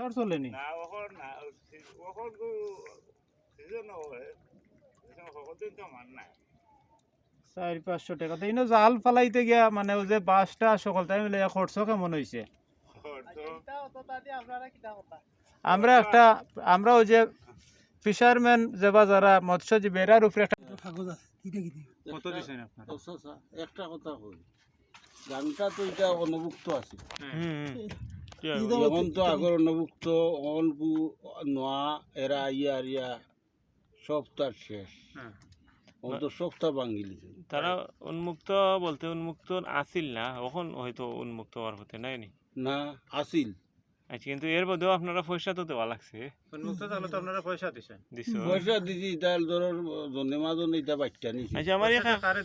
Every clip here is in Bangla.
সংসার চলেনি? না ওখন না ওখন সিজন হয় সকলদিন তো মান নাই। চার পাঁচশো টাকা। তো ইনো জাল ফালাইতে গিয়া মানে ওই যে বাসটা সকল তাই মিলে খরচ কেমন হয়েছে আমরা একটা আমরা ওই যে ফিশারম্যান যেবা যারা মৎস্যজীবী এরার উপরে একটা কত দিচ্ছেন আপনারা? আচ্ছা, আচ্ছা, একটা কথা কই। গানটা তো এটা অনভুক্ত আছে। এখন তো আগর অনভুক্ত অনকু নোয়া এরা ইয়া ইয়া সব তার শেষ। তো তারা উন্মুক্ত বলতে উন্মুক্ত আসিল না এখন হয়তো উন্মুক্ত হওয়ার হতে নাই নি না আসিল। আচ্ছা কিন্তু এর মধ্যেও আপনারা পয়সা তো দেওয়া লাগছে। উন্মুক্ত থাকলে তো আপনারা পয়সা দিচ্ছেন দিছো। পয়সা দিছি তার ধরো জনে মাজনে এটা বাচ্চা নিছি। আচ্ছা আমার এই কাকার?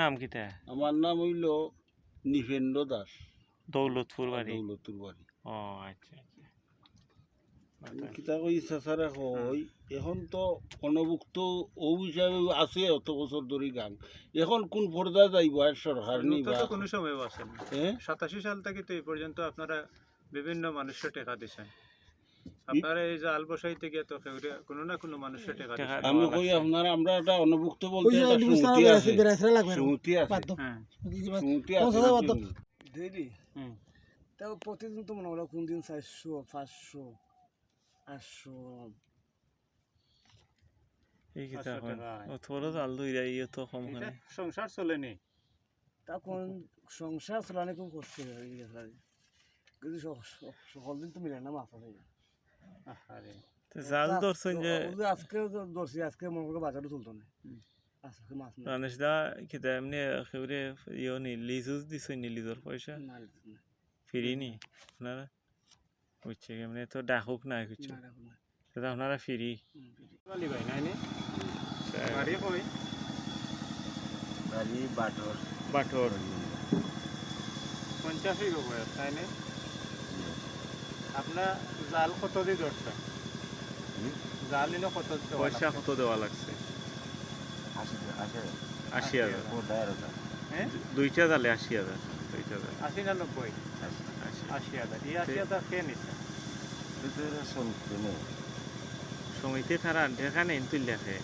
নাম কিতা? আমার নাম হইল নিফেন্দ্র দাস। দৌলতপুর বাড়ি? দৌলতুর বাড়ি। ও আচ্ছা আচ্ছা। কিতা কই চাচারা কই এখন তো অনভুক্ত ও হিসাবে আছে অত বছর ধরে গান। এখন কোন পর্দা যাইব আর সরকার নি বা কোনো সময় হ্যাঁ? সাল থেকে তো এই পর্যন্ত আপনারা বিভিন্ন মানুষের টাকা দিচ্ছেন আপনারা এই যে আল বসাইতে গিয়ে তো কোনো না কোনো মানুষের টাকা আমি কই। আপনারা আমরা একটা অনভুক্ত বলতে একটা সুমতি আছে। সুমতি আছে। হ্যাঁ। সুমতি আছে কিন্তু। ডেইলি হুম। তাও প্রতিদিন তো মনে করো কোন দিন চারশো পাঁচশো আটশো। এই জাল দুই যাই তো কম খানে। সংসার চলেনি? তা কোন সংসার চালানো খুব কষ্ট হয়ে কিন্তু সকল দিন তো মিলে না আছে আহারে। তো জাল ধরছেন যে আজকে ধরছি আজকে মনে করো বাজারে তুলতো না। আজকে মাছ নেই রমেশ দা কিতা এমনি একেবারে ইয়ে নি লিজুস দিছে নি লিজর পয়সা। ফিরি নি আপনারা বুঝছে এমনি তো ডাকুক না কিছু আপনারা ফিরি বালি ভাই নাই নি বাড়ি কই বাড়ি বাটর বাটর পঞ্চাশি গো বয়স তাই নি আপনার জাল কত দিয়ে ধরছেন জাল কত পয়সা? কত দেওয়া লাগছে আশি হাজার। হ্যাঁ? দুইটা জালে আশি হাজার দুইটা জালে আশি না নব্বই। আশি। আশি হাজার। এই আশি হাজার কে নিচ্ছে সমিতি খারা ঢেকা নেই তুই লেখে।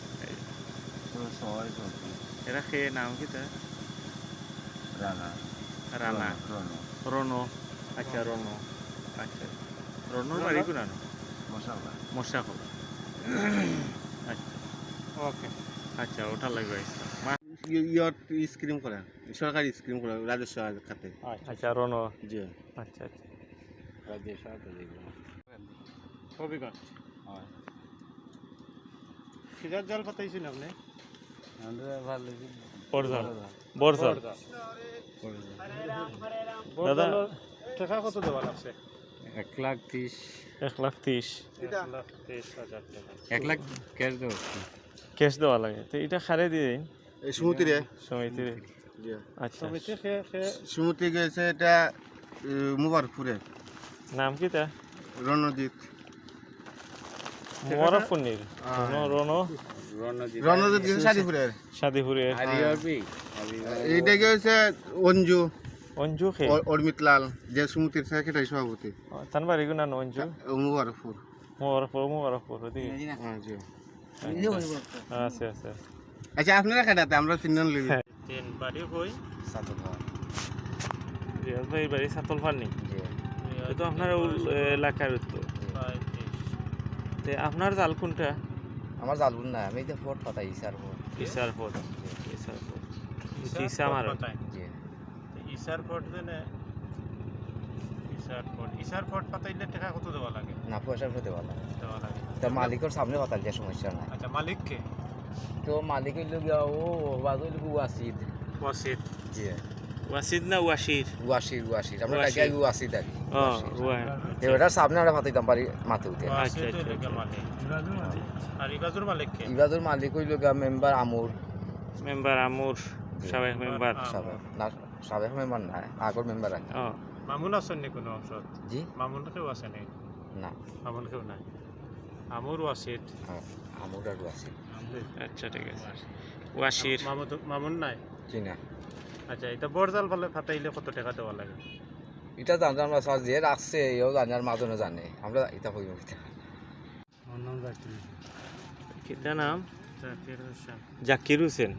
এরা খেয়ে নাম কি তা রানা। রনো। আচ্ছা রনো। আচ্ছা। রনোর বাড়ি কোনানো মশা খোল আচ্ছা ওকে। আচ্ছা ওটা লাগবে ইয়ত স্ক্রিম করা সরকারি স্ক্রিম করা রাজস্ব খাতে। আচ্ছা রনো। জি। আচ্ছা আচ্ছা। হবিগঞ্জ সিজার জাল পাতাইছেন আপনি? বরজাল বরজাল দাদা। টাকা কত দেওয়া লাগছে এক লাখ ত্রিশ। এক লাখ তিরিশ। এক লাখ ক্যাশ দেবো। ক্যাশ দেওয়া লাগে। তো এটা খারে দিয়ে দিন। এই সুমতি রে। জি। আচ্ছা। সমিতি গেছে এটা মুবারকপুরে। নাম কি তা রণজিৎ। রনো রনো রণজিৎ। গেছে শাদিপুরের। শাদিপুরে এইটা গেছে অঞ্জু। অঞ্জু খে অর্মিত লাল যে সুমতির সেক্রেটারি সভাপতি। তান বাড়ি গুনা অঞ্জু। মুবারকপুর। মোয়ারফুর ওদিকে। হ্যাঁ জি। আছে আছে আচ্ছা। আপনারা কাটাতে আমরা তিনজন লিবি তিন বাড়ি কই রিয়াজ ভাই বাড়ি সাতল ফানি তো আপনার উল- এলাকার উত্তর। তে আপনার জাল কোনটা? আমার জালবুন না আমি তো ফোর্ট পাতাই স্যার ফোর্ট ইসার পদ ইসার পদ ইসা মারো জি। ইসার ফোর্ট দেনে ইসার ফোর্ট ইসার ফোর্ট পাতাইলে টাকা কত দেওয়া লাগে? না পয়সার ফোর্টে লাগে। দেওয়া লাগে। তা মালিকের সামনে পাতাল যে সমস্যা নাই। আচ্ছা মালিককে? তো মালিক হইল গিয়া ও ওয়াসিদ। ওয়াসিদ। জি। ওয়াসিদ না ওয়াশির? ওয়াসির ওয়াসির আমরা ওয়াসির। লাগে ওয়াসিদ আর কি। ও ওয়া সামনে আমরা মাথা উঠে। আচ্ছা, গিয়া মালিক। আর ইবাজুর মালিককে? ইবাদুর মালিক হইল গিয়া মেম্বার আমুর। মেম্বার আমুর সাবেক মেম্বার। সাবেক না সাবেক মেম্বার না আগর মেম্বার কি। ও। মামুন আছেন নি কোনো অংশত জি। মামুন কেউ আছে নি? না। মামুন কেউ নাই? আমুর ওয়াসিদ হ্যাঁ, আমুর আর ওয়াসিদ আচ্ছা ঠিক আছে। ওয়াশির মামুদ মামুন নাই? জি না। আচ্ছা এটা বরজাল ফালে ফাটাইলে কত টাকা দেওয়া লাগে? এটা জানতাম না স্যার যে রাখছে এও জানে আর মাজনে জানে। আমরা এটা কইব কিতা আমার নাম জাকির কিতা নাম? জাকির হোসেন। জাকির হোসেন।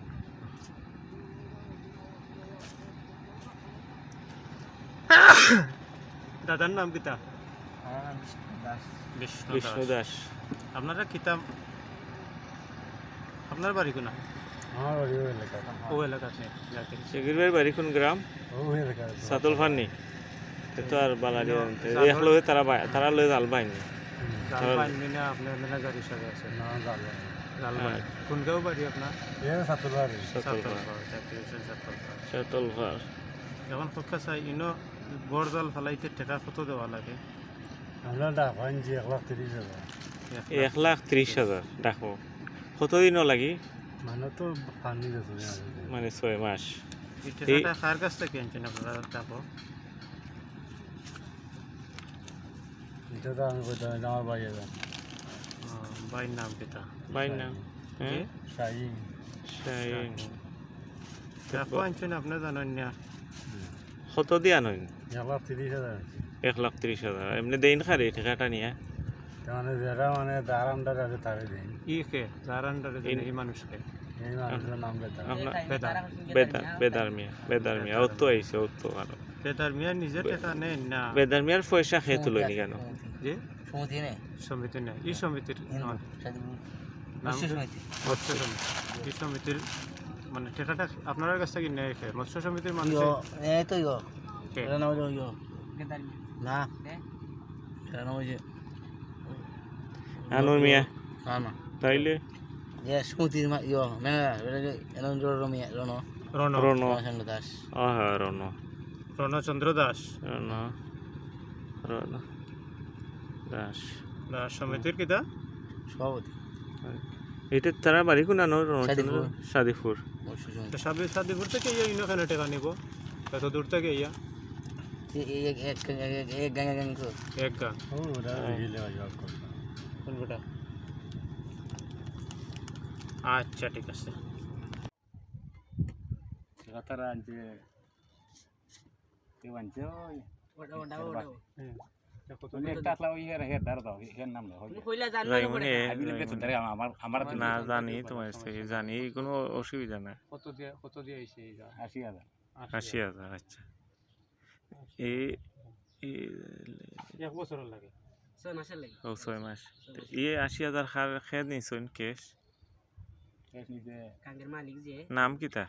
দাদার নাম কিতা? আমার বিষ্ণু বিষ্ণু দাস। দাস। আপনারা কিতাব আপনার বাড়ি কোনা? আমার বাড়ি ওই এলাকা ও এলাকাতে জাকির জাকির ভাইয়ের বাড়ি কোন গ্রাম? ওই এলাকা সাতল ফান্নি। তো আর বালারি No, আনতে। জালর- এক লগে তারা তারা লয়ে জাল বাইনি আছে। জাল হ্যাঁ। কোন গাঁও বাড়ি আপনার? এ বাড়ি। সাতল সাতল সাতল এখন পক্ষে চাই ইনো বড় জাল ফেলাইতে টাকা কত দেওয়া লাগে। এক লাখ তিরিশ হাজার কতদিনও লাগি? মানে তো মানে ছয় মাস। এই কার কাছ থেকে আনছেন আপনারা এটা তো আমি আমার নাম নাম? হ্যাঁ শাহিন শাহিন। টাকা আনছেন আপনি জানেন না? কত দিয়া নয় এক লাখ তিরিশ হাজার এক লাখ ত্রিশ হাজার। এমনি দেইন খারে টাকাটা নিয়ে। মানে যারা মানে আন্ডার আছে তারে দিন ই কে? আন্ডারে দেন এই মানুষকে? না। বেদার মিয়ার পয়সা খেয়ে তুলো নি কেন? যে সমিতি নে সমিতি নেই। এই সমিতির মৎস্য সমিতি। মৎস্য সমিতি। এই সমিতির মানে টাকাটা আপনার কাছ থেকে নেয় মৎস্য সমিতির মানুষ? না। আনুর মিয়া না না তাইলে? যে সমিতির মা- ইয়ো না এটা যে এনন রমিয়া রন? রণ রণ রমেশচন্দ্র দাস। হ্যাঁ রণ রণচন্দ্র দাস। রণ রণ দাস। দাস সমিতির কিতা সভাপতি। এটা তারা বাড়ি কোন আনো? সাদিপুর। সাদিপুর থেকে ইয়া ইনো কেন টাকা নিব। এত দূর থেকে ইয়া কোন বেটা আচ্ছা ঠিক আছে আনছে কেউ আনছে ওই না জানি তোমার জানি কোনো অসুবিধা না কত দিয়ে কত দিয়ে আইছে এই আশি হাজার। আশি হাজার আচ্ছা। এই এই এক বছর লাগে। ও ছয় মাস। ইয়ে আশি হাজার খার খেয়ে মালিক যে। নাম কিতা?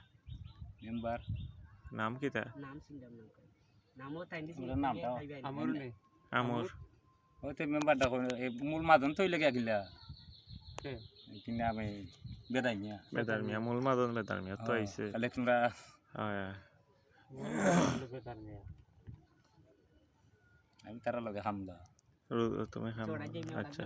মেম্বার। নাম কিতা? নামও তাই? আমার। মেম্বারটা মূল মাজন তো লেগে গিলা। কে? কিনা আমি বেদাই নিয়া বেদার মিয়া মূল মাদন বেদার মিয়া তো আইছে। তাহলে তোমরা হয় আমি তারা লগে হামলা রু- তুমি হামলা আচ্ছা।